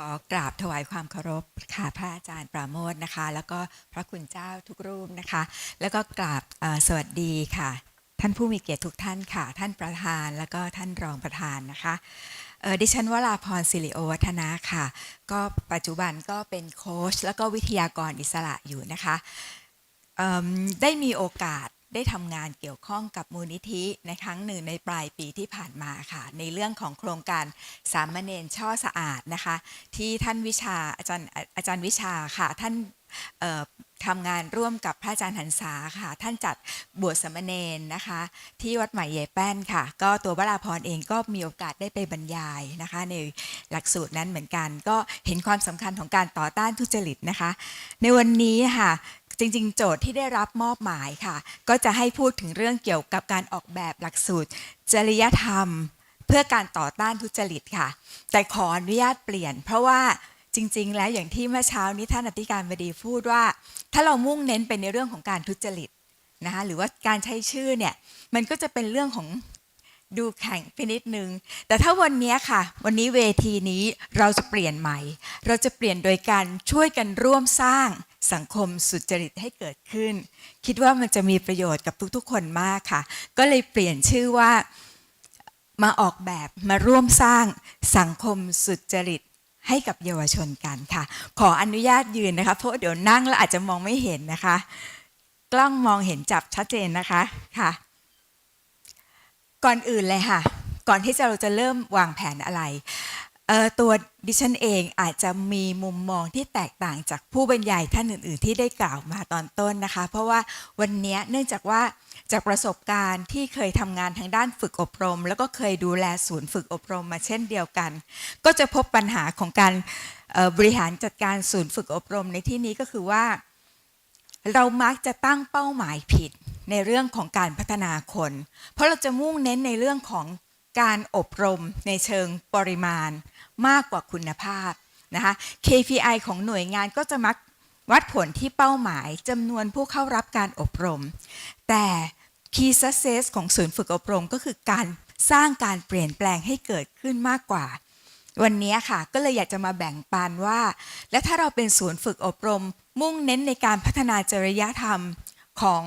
อกราบถวายความเคารพค่ะพระอาจารย์ปราโมทนะคะ แล้วก็พระคุณเจ้าทุกรูปนะคะ แล้วก็กราบสวัสดีค่ะ ท่านผู้มีเกียรติทุกท่านค่ะ ท่านประธานแล้วก็ท่านรองประธานนะคะดิฉันวราพรสิริโอวัฒนะค่ะ ก็ปัจจุบันก็เป็นโค้ชแล้วก็วิทยากรอิสระอยู่นะคะได้มีโอกาส ได้ทำงานเกี่ยวข้องกับมูลนิธิในครั้งหนึ่งในปลายปีที่ผ่านมาค่ะ ในเรื่องของโครงการสามเณรช่อสะอาดนะคะ ที่ท่านวิชาอาจารย์อาจารย์วิชาค่ะท่านทำงานร่วมกับพระอาจารย์หันษาค่ะ ท่านจัดบวชสามเณรนะคะ ที่วัดใหม่เยแป้นค่ะ ก็ตัววราพรเองก็มีโอกาสได้ไปบรรยายนะคะ ในหลักสูตรนั้นเหมือนกัน ก็เห็นความสำคัญของการต่อต้านทุจริตนะคะ ในวันนี้ค่ะ จริงๆ โจทย์ที่ได้รับมอบหมายค่ะ ก็จะให้พูดถึงเรื่องเกี่ยวกับการออกแบบหลักสูตร จริยธรรม เพื่อการต่อต้านทุจริตค่ะ แต่ขออนุญาตเปลี่ยน เพราะว่าจริง ๆ แล้วอย่างที่เมื่อเช้านี้ท่านอธิการบดีพูดว่า ถ้าเรามุ่งเน้นไปในเรื่องของการทุจริตนะคะหรือว่าการใช้ชื่อเนี่ยมันก็จะเป็นเรื่องของ ดูแข่งไปนิดนึง แต่ถ้าวันนี้ค่ะ วันนี้เวทีนี้เราจะเปลี่ยนใหม่ เราจะเปลี่ยนโดยการช่วยกันร่วมสร้างสังคมสุจริตให้เกิดขึ้น คิดว่ามันจะมีประโยชน์กับทุกๆ คนมากค่ะ ก็เลยเปลี่ยนชื่อว่ามาออกแบบมาร่วมสร้างสังคมสุจริตให้กับเยาวชนกันค่ะ ขออนุญาตยืนนะคะ เพราะเดี๋ยวนั่งแล้วอาจจะมองไม่เห็นนะคะ กล้องมองเห็นจับชัดเจนนะคะค่ะ ก่อนอื่นเลยค่ะ ก่อนที่เราจะเริ่มวางแผนอะไร ตัวดิฉันเองอาจจะมีมุมมองที่แตกต่างจากผู้บรรยายท่านอื่น ๆ ที่ได้กล่าวมาตอนต้นนะคะ เพราะว่าวันนี้เนื่องจากว่าจากประสบการณ์ที่เคยทำงานทางด้านฝึกอบรม แล้วก็เคยดูแลศูนย์ฝึกอบรมมาเช่นเดียวกัน ก็จะพบปัญหาของการบริหารจัดการศูนย์ฝึกอบรมในที่นี้ก็คือว่า เรามักจะตั้งเป้าหมายผิด ในเรื่องของการพัฒนาคน เพราะเราจะมุ่งเน้นในเรื่องของการอบรมในเชิงปริมาณมากกว่าคุณภาพนะคะ KPI ของหน่วยงานก็จะมักวัดผลที่เป้าหมายจำนวนผู้เข้ารับการอบรม แต่ Key Success ของศูนย์ฝึกอบรมก็คือการสร้างการเปลี่ยนแปลงให้เกิดขึ้นมากกว่า วันนี้ค่ะ ก็เลยอยากจะมาแบ่งปันว่า และถ้าเราเป็นศูนย์ฝึกอบรม มุ่งเน้นในการพัฒนาจริยธรรมของ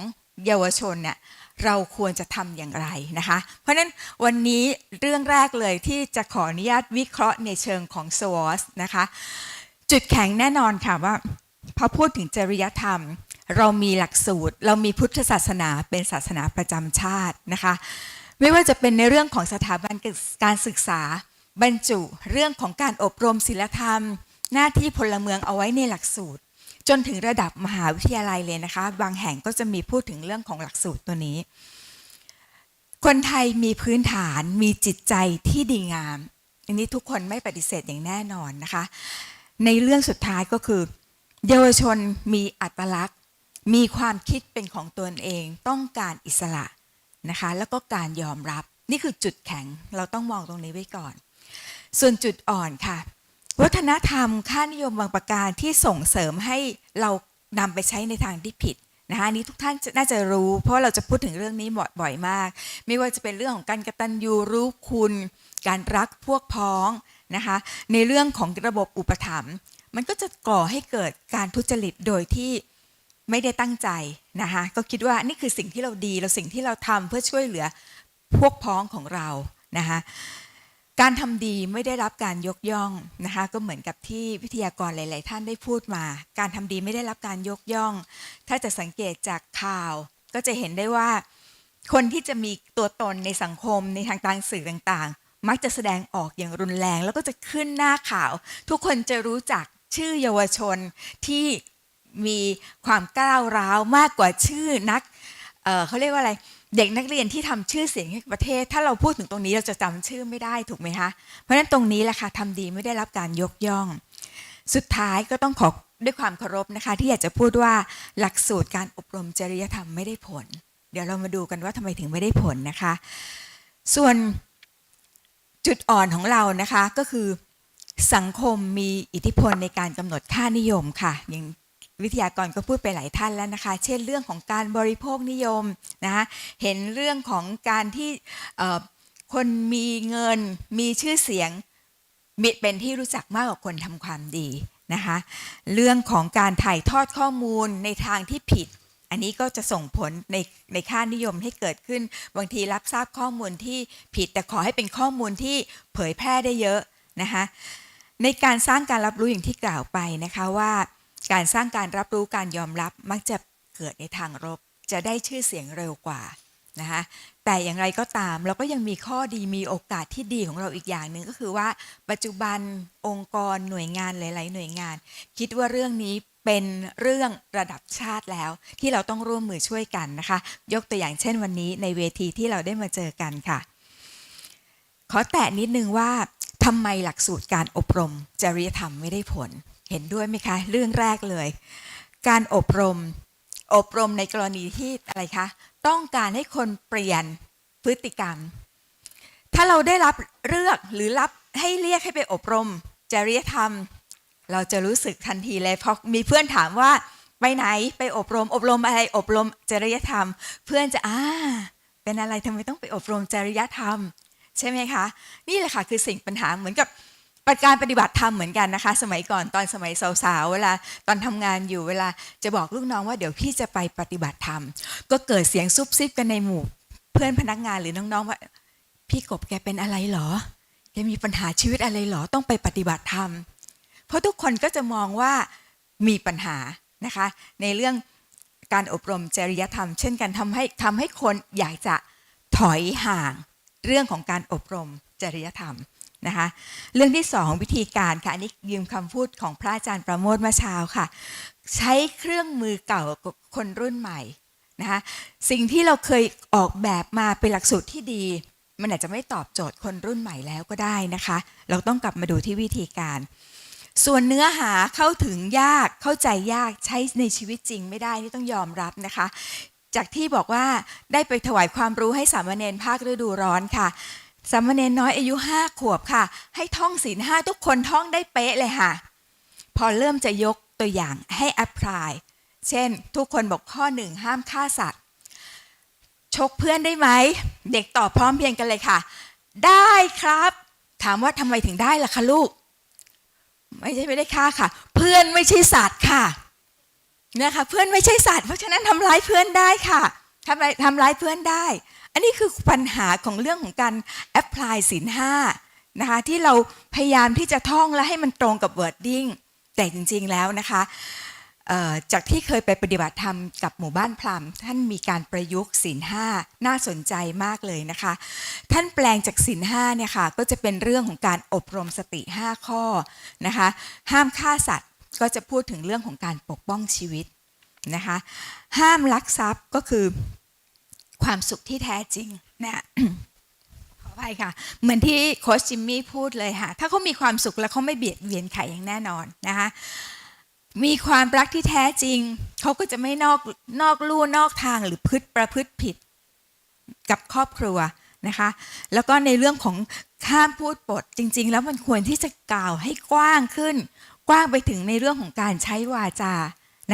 เยาวชนเนี่ยเราควรจะทำอย่างไรนะคะ เพราะนั้นวันนี้เรื่องแรกเลยที่จะขออนุญาตวิเคราะห์ในเชิงของ SWOT นะคะ จุดแข็งแน่นอนค่ะว่าพอพูดถึงจริยธรรม เรามีหลักสูตร เรามีพุทธศาสนาเป็นศาสนาประจำชาตินะคะ ไม่ว่าจะเป็นในเรื่องของสถาบันการศึกษาบรรจุ เรื่องของการอบรมศีลธรรม หน้าที่พลเมืองเอาไว้ในหลักสูตร จนถึงระดับมหาวิทยาลัยเลยนะคะ บางแห่งก็จะมีพูดถึงเรื่องของหลักสูตรตัวนี้ คนไทยมีพื้นฐานมีจิตใจที่ดีงาม อันนี้ทุกคนไม่ปฏิเสธอย่างแน่นอนนะคะ ในเรื่องสุดท้ายก็คือ เยาวชนมีอัตลักษณ์ มีความคิดเป็นของตนเองต้องการอิสระนะคะแล้วก็การยอมรับนี่คือจุดแข็งเราต้องมองตรงนี้ไว้ก่อน ส่วนจุดอ่อนค่ะ วัฒนธรรมค่านิยมบางประการที่ส่งเสริมให้เรานำไปใช้ในทางที่ผิดนะคะนี้ทุกท่านน่าจะรู้ เพราะเราจะพูดถึงเรื่องนี้บ่อยมาก ไม่ว่าจะเป็นเรื่องของการกตัญญูรู้คุณ การรักพวกพ้องนะคะในเรื่องของระบบอุปถัมภ์มันก็จะก่อให้เกิดการทุจริตโดยที่ไม่ได้ตั้งใจนะคะก็คิดว่านี่คือสิ่งที่เราดีเราสิ่งที่เราทำเพื่อช่วยเหลือพวกพ้องของเรานะคะ การทำดีไม่ได้รับการยกย่องนะคะก็เหมือนกับที่วิทยากรหลาย ๆ ท่านได้พูดมา การทำดีไม่ได้รับการยกย่อง ถ้าจะสังเกตจากข่าว ก็จะเห็นได้ว่า คนที่จะมีตัวตนในสังคมในทางต่างสื่อต่าง ๆ มักจะแสดงออกอย่างรุนแรง แล้วก็จะขึ้นหน้าข่าว ทุกคนจะรู้จักชื่อเยาวชนที่มีความก้าวร้าวมากกว่าชื่อนักเเขาเรียกว่าอะไร เด็กนักเรียนที่ทำชื่อเสียงให้ประเทศ ถ้าเราพูดถึงตรงนี้เราจะจำชื่อไม่ได้ถูกไหมคะเพราะฉะนั้นตรงนี้แหละค่ะทำดีไม่ได้รับการยกย่อง สุดท้ายก็ต้องขอด้วยความเคารพนะคะ ที่อยากจะพูดว่าหลักสูตรการอบรมจริยธรรมไม่ได้ผล เดี๋ยวเรามาดูกันว่าทำไมถึงไม่ได้ผลนะคะ ส่วนจุดอ่อนของเรานะคะก็คือสังคมมีอิทธิพลในการกำหนดค่านิยมค่ะอย่าง วิทยากรก็พูดไปหลายท่านแล้วนะคะ เช่นเรื่องของการบริโภคนิยมนะคะเห็นเรื่องของการที่คนมีเงินมีชื่อเสียงมีเป็นที่รู้จักมากกว่าคนทำความดีนะคะเรื่องของการถ่ายทอดข้อมูลในทางที่ผิด อันนี้ก็จะส่งผลในในค่านิยมให้เกิดขึ้น บางทีรับทราบข้อมูลที่ผิด แต่ขอให้เป็นข้อมูลที่เผยแพร่ได้เยอะนะคะในการสร้างการรับรู้อย่างที่กล่าวไปนะคะว่า การสร้างการรับรู้การยอมรับมักจะเกิดในทางลบจะได้ชื่อเสียงเร็วกว่านะคะแต่อย่างไรก็ตามเราก็ยังมีข้อดีมีโอกาสที่ดีของเราอีกอย่างหนึ่งก็คือว่า ปัจจุบันองค์กรหน่วยงานหลาย ๆ หน่วยงาน คิดว่าเรื่องนี้เป็นเรื่องระดับชาติแล้ว ที่เราต้องร่วมมือช่วยกันนะคะ ยกตัวอย่างเช่นวันนี้ในเวทีที่เราได้มาเจอกันค่ะ ขอแตะนิดนึงว่าทำไมหลักสูตรการอบรมจริยธรรมไม่ได้ผล เห็นด้วยไหมคะ เรื่องแรกเลย การอบรม อบรมในกรณีที่อะไรคะ ต้องการให้คนเปลี่ยนพฤติกรรม ถ้าเราได้รับเลือกหรือรับให้เรียกให้ไปอบรม จริยธรรม เราจะรู้สึกทันทีเลยเพราะมีเพื่อนถามว่าไปไหนไปอบรม อบรมอะไรอบรมจริยธรรม เพื่อนจะอ่าเป็นอะไรทำไมต้องไปอบรมจริยธรรม ใช่ไหมคะ นี่แหละค่ะคือสิ่งปัญหาเหมือนกับ ปการปฏิบัติธรรมเหมือนกันนะคะ สมัยก่อนตอนสมัยสาวๆเวลาตอนทำงานอยู่เวลาจะบอกลูกน้องว่าเดี๋ยวพี่จะไปปฏิบัติธรรม ก็เกิดเสียงซุบซิบกันในหมู่ เพื่อนพนักงานหรือน้องๆว่า พี่กบแกเป็นอะไรเหรอแกมีปัญหาชีวิตอะไรเหรอต้องไปปฏิบัติธรรม เพราะทุกคนก็จะมองว่ามีปัญหานะคะ ในเรื่องการอบรมจริยธรรม เช่นกันทำให้ทำให้คนอยากจะถอยห่างเรื่องของการอบรมจริยธรรม นะคะเรื่องที่สองวิธีการค่ะอันนี้ยืมคำพูดของพระอาจารย์ประโมทเมื่อเช้าค่ะ ใช้เครื่องมือเก่าคนรุ่นใหม่นะคะสิ่งที่เราเคยออกแบบมาเป็นหลักสูตรที่ดี มันอาจจะไม่ตอบโจทย์คนรุ่นใหม่แล้วก็ได้นะคะ เราต้องกลับมาดูที่วิธีการ ส่วนเนื้อหาเข้าถึงยากเข้าใจยากใช้ในชีวิตจริงไม่ได้นี่ต้องยอมรับนะคะ จากที่บอกว่าได้ไปถวายความรู้ให้สามเณรภาคฤดูร้อนค่ะ สามเณรน้อยอายุห้าขวบค่ะ ให้ท่องศีลห้าทุกคนท่องได้เป๊ะเลยค่ะ พอเริ่มจะยกตัวอย่างให้ apply เช่น ทุกคนบอกข้อหนึ่งห้ามฆ่าสัตว์ ชกเพื่อนได้ไหม เด็กตอบพร้อมเพียงกันเลยค่ะ ได้ครับ ถามว่าทำไมถึงได้ล่ะคะลูก ไม่ใช่ไม่ได้ฆ่าค่ะ เพื่อนไม่ใช่สัตว์ค่ะนะคะเพื่อนไม่ใช่สัตว์เพราะฉะนั้นทำร้ายเพื่อนได้ค่ะทำร้ายทำร้ายเพื่อนได้ อันนี้คือปัญหาของเรื่องของการแอพพลายศีลห้านะคะที่เราพยายามที่จะท่องและให้มันตรงกับ wording แต่จริงๆแล้วนะคะจากที่เคยไปปฏิบัติธรรมกับหมู่บ้านพราหมท่านมีการประยุกต์ศีลห้าน่าสนใจมากเลยนะคะ ท่านแปลงจากศีลห้าเนี่ยค่ะก็จะเป็นเรื่องของการอบรมสติ 5 ข้อนะคะห้ามฆ่าสัตว์ก็จะพูดถึงเรื่องของการปกป้องชีวิตนะคะห้ามลักทรัพย์ก็คือ ความสุขที่แท้จริงนะขออภัยค่ะ เหมือนที่โค้ชจิมมี่พูดเลยค่ะ ถ้าเขามีความสุขแล้วเขาไม่เบียดเบียนใครอย่างแน่นอนนะคะมีความรักที่แท้จริง เขาก็จะไม่นอกนอกลู่นอกทางหรือพฤติประพฤติผิดกับครอบครัวนะคะ แล้วก็ในเรื่องของข้ามพูดปดจริง ๆ แล้วมันควรที่จะกล่าวให้กว้างขึ้น กว้างไปถึงในเรื่องของการใช้วาจา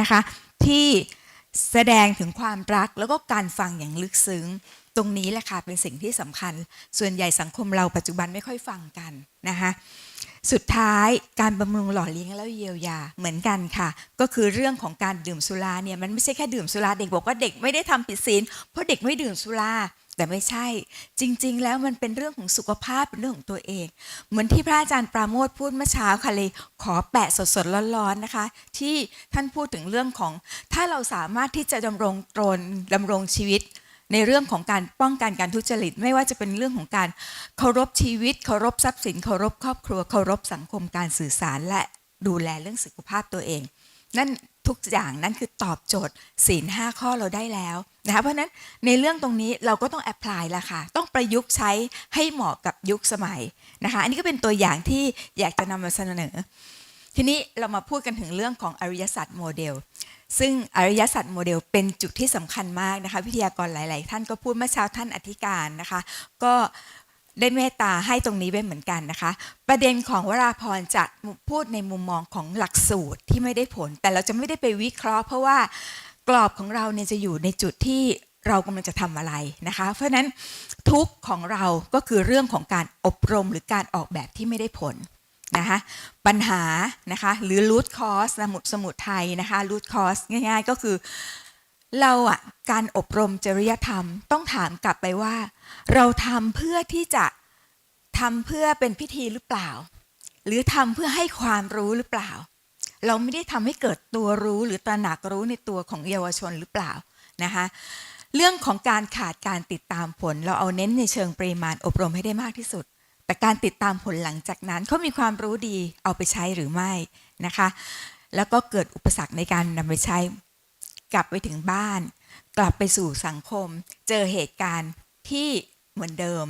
นะคะ ที่ แสดงถึงความรักแล้วก็การฟังอย่างลึกซึ้ง ตรงนี้แหละค่ะเป็นสิ่งที่สำคัญ ส่วนใหญ่สังคมเราปัจจุบันไม่ค่อยฟังกันนะคะสุดท้ายการบำรุงหล่อเลี้ยงแล้วเยียวยาเหมือนกันค่ะ ก็คือเรื่องของการดื่มสุราเนี่ยมันไม่ใช่แค่ดื่มสุราเด็กบอกว่าเด็กไม่ได้ทำผิดศีลเพราะเด็กไม่ดื่มสุรา แต่ไม่ใช่จริง ๆ แล้วมันเป็นเรื่องของสุขภาพเป็นเรื่องของตัวเอง เหมือนที่พระอาจารย์ปราโมทพูดเมื่อเช้าค่ะเลยขอแปะสดๆร้อนๆนะคะ ที่ท่านพูดถึงเรื่องของ ถ้าเราสามารถที่จะดำรงตนดำรงชีวิต ในเรื่องของการป้องกันการทุจริต ไม่ว่าจะเป็นเรื่องของการเคารพชีวิต เคารพทรัพย์สินเคารพครอบครัวเคารพสังคมการสื่อสารและดูแลเรื่องสุขภาพตัวเอง นั่น ทุกอย่างนั่นคือตอบโจทย์ศีลห้าข้อเราได้แล้วนะคะเพราะฉะนั้นในเรื่องตรงนี้เราก็ต้องแอพพลายละค่ะ ต้องประยุกต์ใช้ให้เหมาะกับยุคสมัยนะคะอันนี้ก็เป็นตัวอย่างที่อยากจะนำมาเสนอ ทีนี้เรามาพูดกันถึงเรื่องของอริยสัจโมเดล ซึ่งอริยสัจโมเดลเป็นจุดที่สำคัญมากนะคะ วิทยากรหลาย ๆ ท่านก็พูดเมื่อเช้าท่านอธิการนะคะ ก็ ได้เมตตาให้ตรงนี้ไว้เหมือนกันนะคะ ประเด็นของวราพรจะพูดในมุมมองของหลักสูตรที่ไม่ได้ผล แต่เราจะไม่ได้ไปวิเคราะห์ เพราะว่ากรอบของเราเนี่ยจะอยู่ในจุดที่เรากำลังจะทำอะไรนะคะ เพราะนั้นทุกของเราก็คือเรื่องของการอบรมหรือการออกแบบที่ไม่ได้ผลนะคะปัญหานะคะหรือ root cause สมุดสมุดไทยนะคะ root cause ง่าย ๆ ก็คือ เราอะการอบรมจริยธรรมต้องถามกลับไปว่า เราทำเพื่อที่จะทำเพื่อเป็นพิธีหรือเปล่า หรือทำเพื่อให้ความรู้หรือเปล่า เราไม่ได้ทำให้เกิดตัวรู้หรือตระหนักรู้ในตัวของเยาวชนหรือเปล่านะคะเรื่องของการขาดการติดตามผล เราเอาเน้นในเชิงปริมาณอบรมให้ได้มากที่สุด แต่การติดตามผลหลังจากนั้นเขามีความรู้ดีเอาไปใช้หรือไม่นะคะ แล้วก็เกิดอุปสรรคในการนำไปใช้ กลับไปถึงบ้าน กลับไปสู่สังคม เจอเหตุการณ์ที่เหมือนเดิม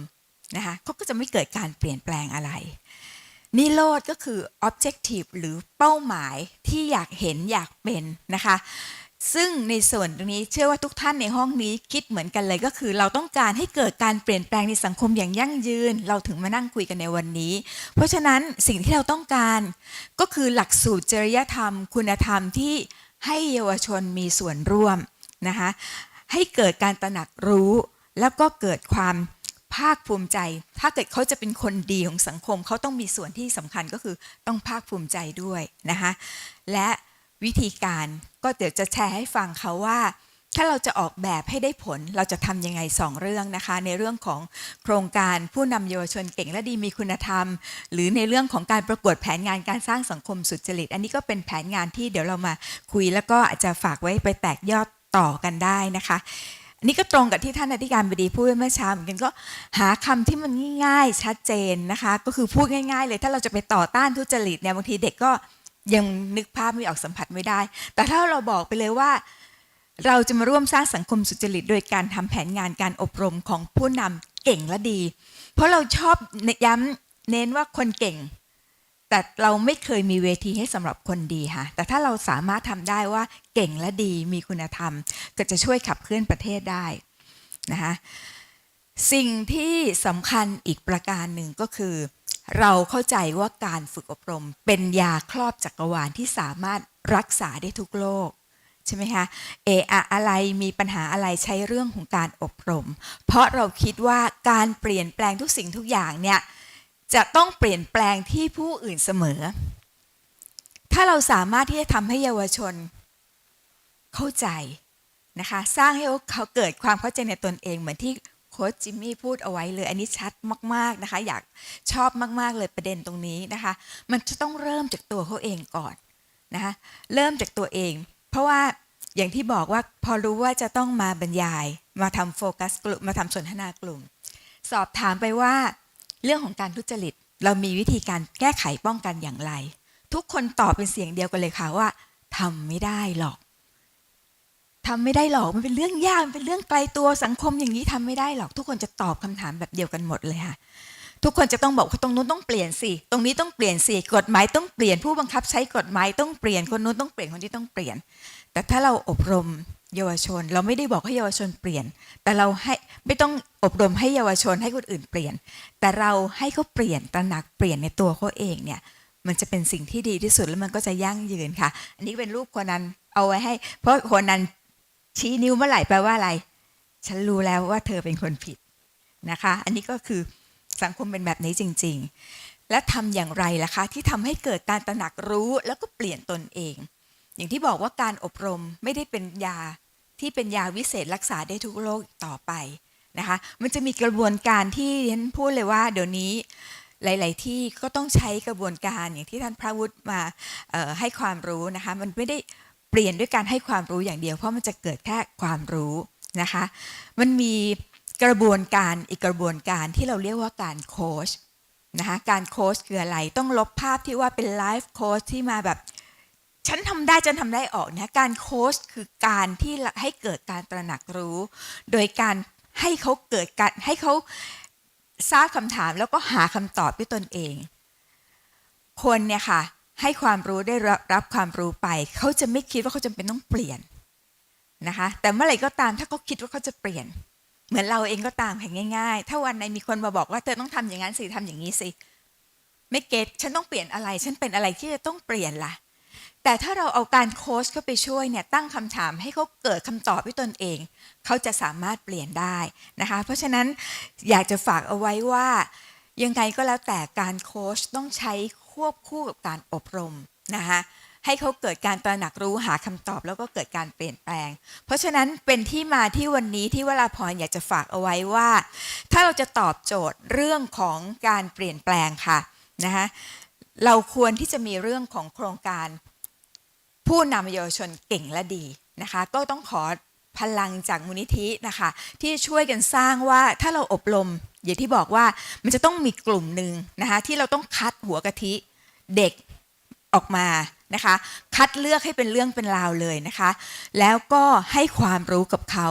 นะคะเขาก็จะไม่เกิดการเปลี่ยนแปลงอะไรนิโรธก็คือ objective หรือเป้าหมายที่อยากเห็นอยากเป็นนะคะ ซึ่งในส่วนตรงนี้เชื่อว่าทุกท่านในห้องนี้คิดเหมือนกันเลยก็คือ เราต้องการให้เกิดการเปลี่ยนแปลงในสังคมอย่างยั่งยืน เราถึงมานั่งคุยกันในวันนี้ เพราะฉะนั้นสิ่งที่เราต้องการก็คือหลักสูตรจริยธรรม คุณธรรมที่ ให้เยาวชนมีส่วนร่วมนะคะให้เกิดการตระหนักรู้แล้วก็เกิดความภาคภูมิใจ ถ้าเกิดเขาจะเป็นคนดีของสังคม เขาต้องมีส่วนที่สำคัญก็คือต้องภาคภูมิใจด้วยนะคะและวิธีการก็เดี๋ยวจะแชร์ให้ฟังเขาว่า ถ้าเราจะออกแบบให้ได้ผลเราจะทำยังไงสองเรื่องนะคะ ในเรื่องของโครงการผู้นำเยาวชนเก่งและดีมีคุณธรรม หรือในเรื่องของการประกวดแผนงานการสร้างสังคมสุจริต อันนี้ก็เป็นแผนงานที่เดี๋ยวเรามาคุย แล้วก็อาจจะฝากไว้ไปแตกยอดต่อกันได้นะคะนนี้ก็ตรงกับที่ท่านอธิการบดีพูดเมื่อเช้าเหมือนกันก็หาคำที่มันง่ายๆ ชัดเจนนะคะ ก็คือพูดง่าย ๆ เลยถ้าเราจะไปต่อต้านทุจริตเนี่ยบางทีเด็กก็ยังนึกภาพไม่ออกสัมผัสไม่ได้ แต่ถ้าเราบอกไปเลยว่า เราจะมาร่วมสร้างสังคมสุจริต โดยการทำแผนงานการอบรมของผู้นำเก่งและดี เพราะเราชอบย้ำเน้นว่าคนเก่ง แต่เราไม่เคยมีเวทีให้สำหรับคนดีค่ะ แต่ถ้าเราสามารถทำได้ว่าเก่งและดีมีคุณธรรม ก็จะช่วยขับเคลื่อนประเทศได้นะคะสิ่งที่สำคัญอีกประการหนึ่งก็คือ เราเข้าใจว่าการฝึกอบรมเป็นยาครอบจักรวาลที่สามารถรักษาได้ทุกโรค ใช่ไหมคะเอะอะอะไรมีปัญหาอะไรใช้เรื่องของการอบรม เพราะเราคิดว่าการเปลี่ยนแปลงทุกสิ่งทุกอย่างเนี่ยจะต้องเปลี่ยนแปลงที่ผู้อื่นเสมอ ถ้าเราสามารถที่จะทำให้เยาวชน เข้าใจนะคะสร้างให้เขาเกิดความเข้าใจในตนเองเหมือนที่โค้ชจิมมี่พูดเอาไว้เลย อันนี้ชัดมากๆนะคะ อยากชอบมากๆเลยประเด็นตรงนี้นะคะ มันจะต้องเริ่มจากตัวเขาเองก่อนนะคะเริ่มจากตัวเอง เพราะว่าอย่างที่บอกว่าพอรู้ว่าจะต้องมาบรรยาย มาทำโฟกัสกลุ่มมาทำสนทนากลุ่ม สอบถามไปว่า เรื่องของการทุจริต เรามีวิธีการแก้ไขป้องกันอย่างไร ทุกคนตอบเป็นเสียงเดียวกันเลยค่ะว่าทำไม่ได้หรอกทำไม่ได้หรอกมันเป็นเรื่องยากมันเป็นเรื่องไกลตัวสังคมอย่างนี้ทำไม่ได้หรอก ทุกคนจะตอบคำถามแบบเดียวกันหมดเลยค่ะ ทุกคนจะต้องบอกว่าตรงนู้นต้องเปลี่ยนสิตรงนี้ต้องเปลี่ยนสิกฎหมายต้องเปลี่ยนผู้บังคับใช้กฎหมายต้องเปลี่ยนคนนู้นต้องเปลี่ยนคนนี้ต้องเปลี่ยน แต่ถ้าเราอบรมเยาวชน เราไม่ได้บอกให้เยาวชนเปลี่ยน แต่เราให้ไม่ต้องอบรมให้เยาวชนให้คนอื่นเปลี่ยน แต่เราให้เขาเปลี่ยนตระหนักเปลี่ยนในตัวเขาเองเนี่ยมันจะเป็นสิ่งที่ดีที่สุดแล้วมันก็จะยั่งยืนค่ะ อันนี้เป็นรูปคนนั้นเอาไว้ให้ เพราะคนนั้นชี้นิ้วเมื่อไหร่แปลว่าอะไร ฉันรู้แล้วว่าเธอเป็นคนผิดนะคะ อันนี้ก็คือ สังคมเป็นแบบนี้จริง ๆ และทำอย่างไรล่ะคะที่ทำให้เกิดการตระหนักรู้แล้วก็เปลี่ยนตนเอง อย่างที่บอกว่าการอบรมไม่ได้เป็นยาที่เป็นยาวิเศษรักษาได้ทุกโรคต่อไปนะคะ มันจะมีกระบวนการที่ฉันพูดเลยว่าเดี๋ยวนี้หลาย ๆ ที่ก็ต้องใช้กระบวนการอย่างที่ท่านพระวุฒิมาให้ความรู้นะคะ มันไม่ได้เปลี่ยนด้วยการให้ความรู้อย่างเดียว เพราะมันจะเกิดแค่ความรู้นะคะ มันมี กระบวนการอีกกระบวนการที่เราเรียกว่าการโค้ชนะคะการโค้ชคืออะไรต้องลบภาพที่ว่าเป็นไลฟ์โค้ชที่มาแบบ ฉันทำได้ฉันทำได้ออกนะการโค้ชคือการที่ให้เกิดการตระหนักรู้ โดยการให้เขาเกิดการให้เขาทราบคำถามแล้วก็หาคำตอบด้วยตนเอง คนเนี่ยค่ะให้ความรู้ได้รับรับความรู้ไป เขาจะไม่คิดว่าเขาจำเป็นต้องเปลี่ยนนะคะแต่เมื่อไหร่ก็ตามถ้าเขาคิดว่าเขาจะเปลี่ยน เหมือนเราเองก็ตามแห่ง่ายๆ ถ้าวันไหนมีคนมาบอกว่าเธอต้องทำอย่างนั้นสิทำอย่างนี้สิ ไม่เก็ตฉันต้องเปลี่ยนอะไร ฉันเป็นอะไรที่จะต้องเปลี่ยนล่ะ แต่ถ้าเราเอาการโค้ชเข้าไปช่วยเนี่ยตั้งคำถามให้เขาเกิดคำตอบด้วยตนเอง เขาจะสามารถเปลี่ยนได้นะคะ เพราะฉะนั้นอยากจะฝากเอาไว้ว่า ยังไงก็แล้วแต่การโค้ชต้องใช้ควบคู่กับการอบรมนะคะ ให้เขาเกิดการตระหนักรู้หาคำตอบแล้วก็เกิดการเปลี่ยนแปลง เพราะฉะนั้นเป็นที่มาที่วันนี้ที่วราพรอยากจะฝากเอาไว้ว่า ถ้าเราจะตอบโจทย์เรื่องของการเปลี่ยนแปลงค่ะนะคะเราควรที่จะมีเรื่องของโครงการ ผู้นำเยาวชนเก่งและดีนะคะก็ต้องขอพลังจากมูลนิธินะคะที่ช่วยกันสร้างว่าถ้าเราอบรมอย่างที่บอกว่ามันจะต้องมีกลุ่มหนึ่งนะคะที่เราต้องคัดหัวกะทิเด็ก ออกมานะคะ คัดเลือกให้เป็นเรื่องเป็นราวเลยนะคะ แล้วก็ให้ความรู้กับเขา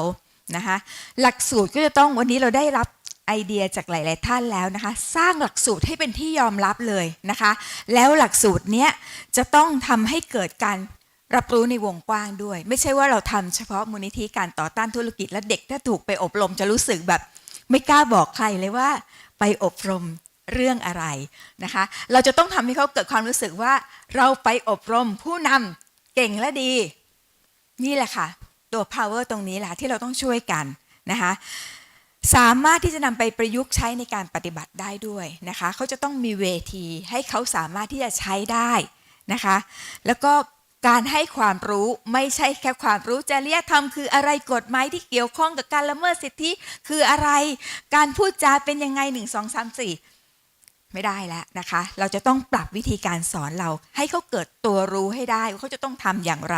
นะคะ หลักสูตรก็จะต้องวันนี้เราได้รับไอเดียจากหลาย ๆ ท่านแล้วนะคะ สร้างหลักสูตรให้เป็นที่ยอมรับเลยนะคะ แล้วหลักสูตรเนี้ยจะต้องทำให้เกิดการรับรู้ในวงกว้างด้วย ไม่ใช่ว่าเราทำเฉพาะมูลนิธิการต่อต้านธุรกิจและเด็กถ้าถูกไปอบรมจะรู้สึกแบบ ไม่กล้าบอกใครเลยว่าไปอบรม เรื่องอะไรนะคะ เราจะต้องทำให้เขาเกิดความรู้สึกว่า เราไปอบรมผู้นำเก่งและดี นี่แหละค่ะ ตัว power ตรงนี้แหละที่เราต้องช่วยกันนะคะสามารถที่จะนำไปประยุกต์ใช้ในการปฏิบัติได้ด้วยนะคะ เขาจะต้องมีเวทีให้เขาสามารถที่จะใช้ได้นะคะ แล้วก็การให้ความรู้ไม่ใช่แค่ความรู้จริยธรรมคืออะไรกฎหมายที่เกี่ยวข้องกับการละเมิดสิทธิคืออะไร การพูดจาเป็นยังไงหนึ่งสองสามสี่ ไม่ได้แล้วนะคะ เราจะต้องปรับวิธีการสอนเรา ให้เขาเกิดตัวรู้ให้ได้ว่าเขาจะต้องทำอย่างไร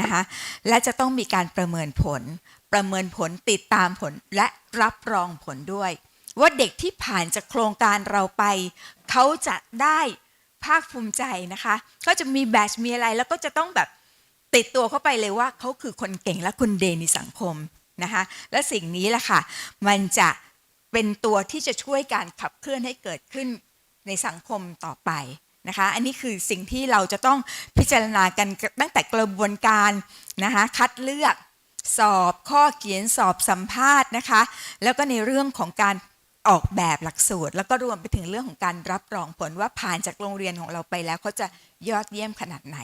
นะคะ และจะต้องมีการประเมินผล ประเมินผลติดตามผลและรับรองผลด้วย ว่าเด็กที่ผ่านจากโครงการเราไป เขาจะได้ภาคภูมิใจนะคะก็จะมีแบชมีอะไรแล้วก็จะต้องแบบติดตัวเข้าไปเลยว่าเขาคือคนเก่งและคนเด่นในสังคมนะคะ และสิ่งนี้แหละค่ะ มันจะ เป็นตัวที่จะช่วยการขับเคลื่อนให้เกิดขึ้นในสังคมต่อไปนะคะ อันนี้คือสิ่งที่เราจะต้องพิจารณากันตั้งแต่กระบวนการนะคะคัดเลือกสอบข้อเขียนสอบสัมภาษณ์นะคะ แล้วก็ในเรื่องของการออกแบบหลักสูตร แล้วก็รวมไปถึงเรื่องของการรับรองผลว่าผ่านจากโรงเรียนของเราไปแล้วเขาจะยอดเยี่ยมขนาดไหน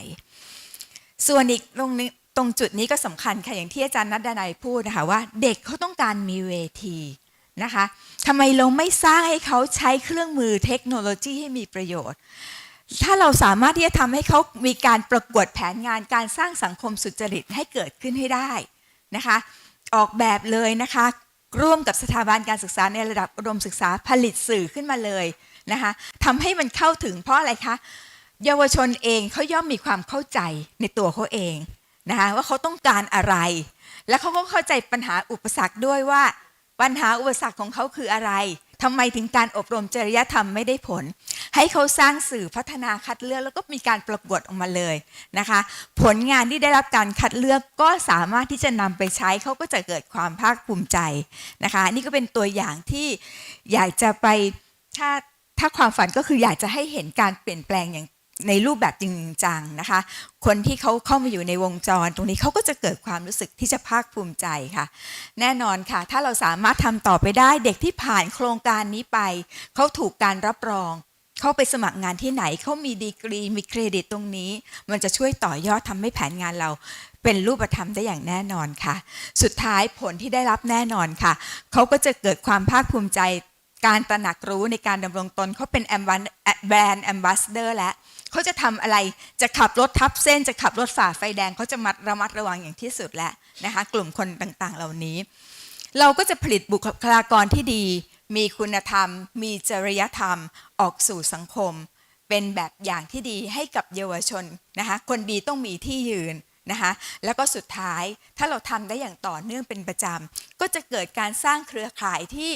ส่วนอีกตรงนี้ตรงจุดนี้ก็สำคัญค่ะอย่างที่อาจารย์นัดดานายพูดนะคะว่า เด็กเขาต้องการมีเวที นะคะทำไมเราไม่สร้างให้เขาใช้เครื่องมือเทคโนโลยีให้มีประโยชน์ ถ้าเราสามารถที่จะทำให้เขามีการประกวดแผนงานการสร้างสังคมสุจริตให้เกิดขึ้นให้ได้นะคะ ออกแบบเลยนะคะ ร่วมกับสถาบันการศึกษาในระดับอุดมศึกษาผลิตสื่อขึ้นมาเลยนะคะทำให้มันเข้าถึงเพราะอะไรคะ เยาวชนเองเขาย่อมมีความเข้าใจในตัวเขาเองนะคะว่าเขาต้องการอะไร และเขาก็เข้าใจปัญหาอุปสรรคด้วยว่า ปัญหาอุปสรรคของเขาคืออะไรทำไมถึงการอบรมจริยธรรมไม่ได้ผล ให้เขาสร้างสื่อพัฒนาคัดเลือกแล้วก็มีการประกวดออกมาเลยนะคะ ผลงานที่ได้รับการคัดเลือกก็สามารถที่จะนำไปใช้เขาก็จะเกิดความภาคภูมิใจนะคะ นี่ก็เป็นตัวอย่างที่อยากจะไปถ้าถ้าความฝันก็คืออยากจะให้เห็นการเปลี่ยนแปลงอย่าง ในรูปแบบจริงจังนะคะ คนที่เขาเข้ามาอยู่ในวงจร ตรงนี้เขาก็จะเกิดความรู้สึกที่จะภาคภูมิใจค่ะ แน่นอนค่ะ ถ้าเราสามารถทำต่อไปได้เด็กที่ผ่านโครงการนี้ไป เขาถูกการรับรอง เขาไปสมัครงานที่ไหน เขามีดีกรี มีเครดิตตรงนี้ มันจะช่วยต่อยอดทำให้แผนงานเราเป็นรูปธรรมได้อย่างแน่นอนค่ะ สุดท้ายผลที่ได้รับแน่นอนค่ะ เขาก็จะเกิดความภาคภูมิใจ การตระหนักรู้ในการดำรงตนเขาเป็นแอมแบรนด์แอมบาสเดอร์แล้ว เขาจะทำอะไรจะขับรถทับเส้นจะขับรถฝ่าไฟแดงเขาจะมัดระมัดระวังอย่างที่สุดแล้วนะคะกลุ่มคนต่างๆ เหล่านี้ เราก็จะผลิตบุคลากรที่ดี มีคุณธรรม มีจริยธรรมออกสู่สังคม เป็นแบบอย่างที่ดีให้กับเยาวชนนะคะคนดีต้องมีที่ยืนนะคะแล้วก็สุดท้ายถ้าเราทำได้อย่างต่อเนื่องเป็นประจำก็จะเกิดการสร้างเครือข่ายที่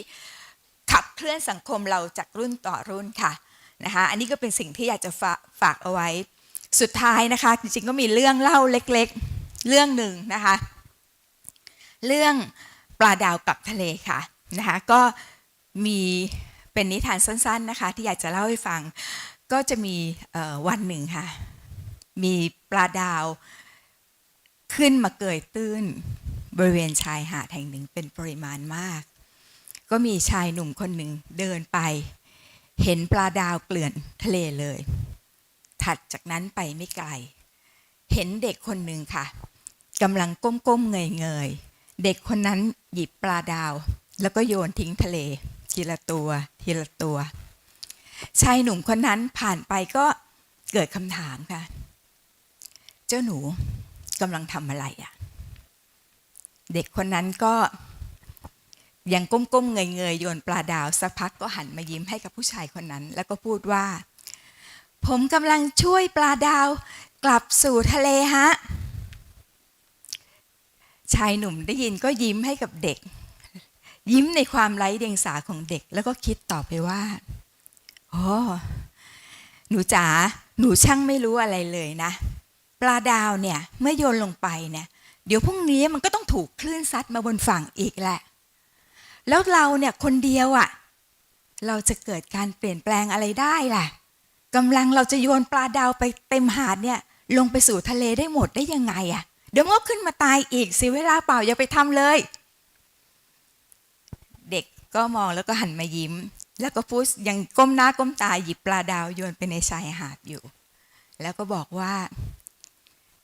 ขับเคลื่อนสังคมเราจากรุ่นต่อรุ่นค่ะ นะคะอันนี้ก็เป็นสิ่งที่อยากจะฝากฝากเอาไว้ สุดท้ายนะคะจริงๆก็มีเรื่องเล่าเล็กๆเรื่องหนึ่งนะคะเรื่องปลาดาวกับทะเลค่ะนะคะก็มีเป็นนิทานสั้นๆนะคะที่อยากจะเล่าให้ฟัง ก็จะมีวันหนึ่งค่ะมีปลาดาวขึ้นมาเกยตื้นบริเวณชายหาดแห่งหนึ่งเป็นปริมาณมาก ก็มีชายหนุ่มคนหนึ่งเดินไป เห็นปลาดาวเกลื่อนทะเลเลย ถัดจากนั้นไปไม่ไกล เห็นเด็กคนหนึ่งค่ะกำลังก้มๆเงยๆ เด็กคนนั้นหยิบปลาดาว แล้วก็โยนทิ้งทะเล ทีละตัว ทีละตัว ชายหนุ่มคนนั้นผ่านไปก็เกิดคำถามค่ะ เจ้าหนูกำลังทำอะไรอะ่ะ เด็กคนนั้นก็ ยังก้มๆเงยๆโยนปลาดาวสักพักก็หันมายิ้มให้กับผู้ชายคนนั้น แล้วก็พูดว่า ผมกำลังช่วยปลาดาวกลับสู่ทะเลฮะ ชายหนุ่มได้ยินก็ยิ้มให้กับเด็ก ยิ้มในความไร้เดียงสาของเด็ก แล้วก็คิดต่อไปว่าโอ้หนูจ๋าหนูช่างไม่รู้อะไรเลยนะ ปลาดาวเนี่ยเมื่อโยนลงไปเนี่ย เดี๋ยวพรุ่งนี้มันก็ต้องถูกคลื่นซัดมาบนฝั่งอีกแหละ แล้วเราเนี่ยคนเดียวอะ่ะ เราจะเกิดการเปลี่ยนแปลงอะไรได้ล่ะกำลังเราจะโยนปลาดาวไปเต็มหาดเนี่ย ลงไปสู่ทะเลได้หมดได้ยังไงอะ่ะ เดี๋ยวก็ขึ้นมาตายอีกสียเวลาเปล่าอย่าไปทำเลย เด็กก็มองแล้วก็หันมายิ้ม แล้วก็พูดยังก้มหน้าก้มตาหยิบปลาดาวโยนไปในชายหาดอยู่ แล้วก็บอกว่า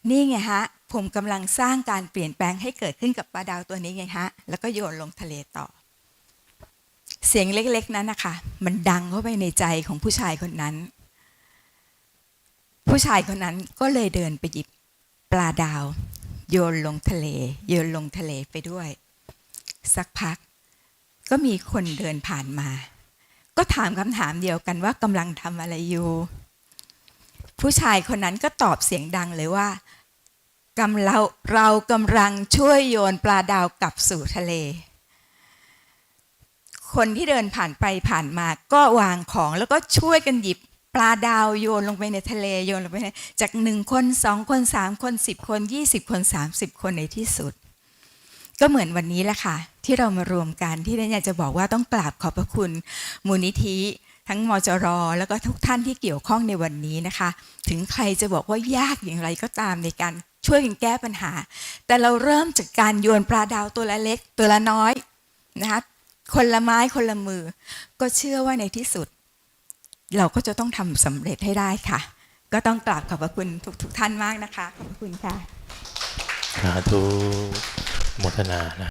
นี่ไงฮะผมกำลังสร้างการเปลี่ยนแปลงให้เกิดขึ้นกับปลาดาวตัวนี้ไงฮะ แล้วก็โยนลงทะเลต่อ เสียงเล็ก ๆ นั้นนะคะ มันดังเข้าไปในใจของผู้ชายคนนั้น ผู้ชายคนนั้นก็เลยเดินไปหยิบปลาดาว โยนลงทะเล โยนลงทะเลไปด้วย สักพัก ก็มีคนเดินผ่านมา ก็ถามคำถามเดียวกันว่ากำลังทำอะไรอยู่ ผู้ชายคนนั้นก็ตอบเสียงดังเลยว่ากำเราเรากำลังช่วยโยนปลาดาวกลับสู่ทะเล คนที่เดินผ่านไปผ่านมาก็วางของแล้วก็ช่วยกันหยิบปลาดาวโยนลงไปในทะเลโยนลงไปในจากหนึ่งคนสองคนสามคนสิบคนยี่สิบคนสามสิบคนในที่สุด ก็เหมือนวันนี้แหละค่ะ ที่เรามารวมกันที่เรนอยากจะบอกว่าต้องกราบขอบพระคุณ มูลนิธิทั้งมจรแล้วก็ทุกท่านที่เกี่ยวข้องในวันนี้นะคะ ถึงใครจะบอกว่ายากอย่างไรก็ตามในการช่วยกันแก้ปัญหา แต่เราเริ่มจากการโยนปลาดาวตัวละเล็กตัวละน้อยนะคะ คนละไม้คนละมือ ก็เชื่อว่าในที่สุด เราก็จะต้องทำสำเร็จให้ได้ค่ะ ก็ต้องกราบขอบพระคุณทุกทุกท่านมากนะคะ ขอบพระคุณค่ะสาธุโมทนานะ